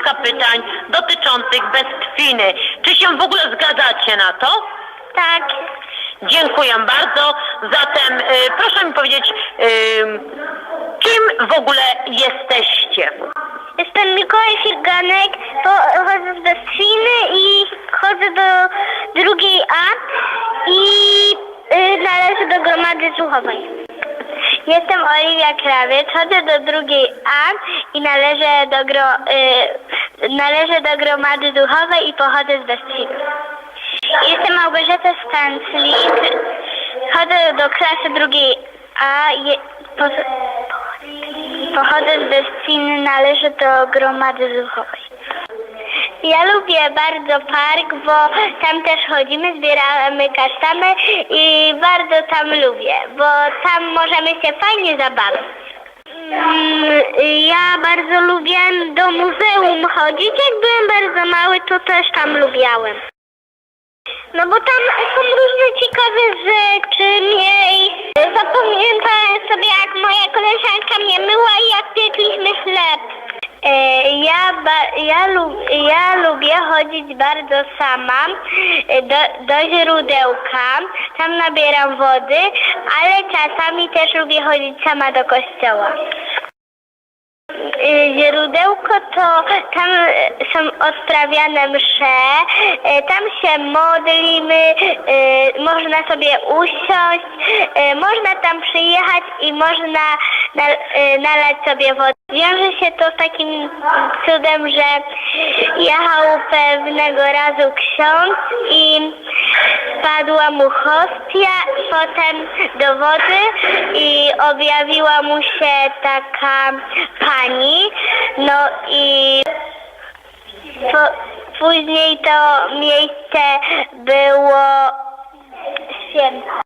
kilka pytań dotyczących bezkrwiny. Czy się w ogóle zgadzacie na to? Tak. Dziękuję bardzo. Zatem y, proszę mi powiedzieć, y, kim w ogóle jesteście? Jestem Mikołaj Firganek, pochodzę z Bestwiny i chodzę do drugiej A i y, należę do gromady słuchowej. Jestem Oliwia Krawiec, chodzę do drugiej A i należę do, gro, y, należę do gromady duchowej i pochodzę z Bestwiny. Jestem Małgorzata Stanclik, chodzę do klasy drugiej A, je, po, pochodzę z Bestwiny, należę do gromady duchowej. Ja lubię bardzo park, bo tam też chodzimy, zbieramy kasztany i bardzo tam lubię, bo tam możemy się fajnie zabawić. Bardzo lubię do muzeum chodzić. Jak byłem bardzo mały, to też tam lubiałem. No bo tam są różne ciekawe rzeczy, miejsca. Zapamiętałem sobie, jak moja koleżanka mnie myła i jak piekliśmy chleb. E, Ja, ja, lub, ja lubię chodzić bardzo sama e, do, do źródełka. Tam nabieram wody, ale czasami też lubię chodzić sama do kościoła. Źródełko to tam są odprawiane msze, y, tam się modlimy, y, można sobie usiąść, można tam przyjechać i można na, nalać sobie wodę. Wiąże się to z takim cudem, że jechał pewnego razu ksiądz i spadła mu hostia, potem do wody i objawiła mu się taka pani, no i po, później to miejsce było święte.